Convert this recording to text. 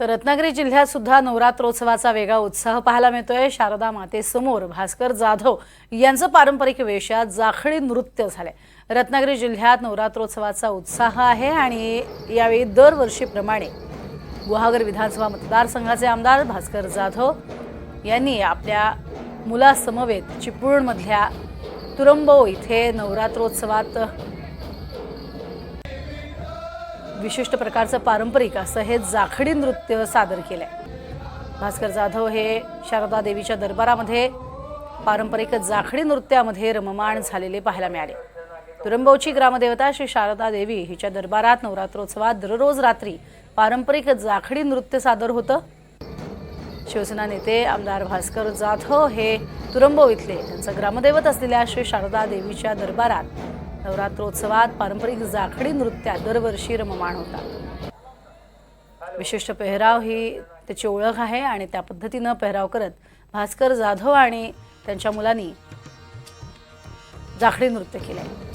तर रत्नागिरी जिल्ह्यात सुद्धा नवरात्रोत्सवाचा वेगळा उत्साह पाहायला मिळतोय. शारदा मातेसमोर भास्कर जाधव यांचं पारंपरिक वेशात जाखडी नृत्य झालंय. रत्नागिरी जिल्ह्यात नवरात्रोत्सवाचा उत्साह आहे आणि यावेळी दरवर्षीप्रमाणे गुहागर विधानसभा मतदारसंघाचे आमदार भास्कर जाधव यांनी आपल्या मुलासमवेत चिपळूणमधल्या तुरंबो इथे नवरात्रोत्सवात विशिष्ट प्रकारचं पारंपरिक असं हे जाखडी नृत्य सादर केलंय. भास्कर जाधव हे शारदा देवीच्या दरबारामध्ये पारंपरिक जाखडी नृत्यामध्ये रममाण झालेले पाहायला मिळाले. तुरंबवची ग्रामदेवता श्री शारदा देवी हिच्या दरबारात नवरात्रोत्सवात दररोज रात्री पारंपरिक जाखडी नृत्य सादर होतं. शिवसेना नेते आमदार भास्कर जाधव हे तुरंबव इथले त्यांचं ग्रामदैवत असलेल्या श्री शारदा देवीच्या दरबारात नवरात्रोत्सवात पारंपरिक जाखडी नृत्यात दरवर्षी रममाण होतात. विशिष्ट पेहराव ही त्याची ओळख आहे आणि त्या पद्धतीनं पेहराव करत भास्कर जाधव आणि त्यांच्या मुलांनी जाखडी नृत्य केलंय.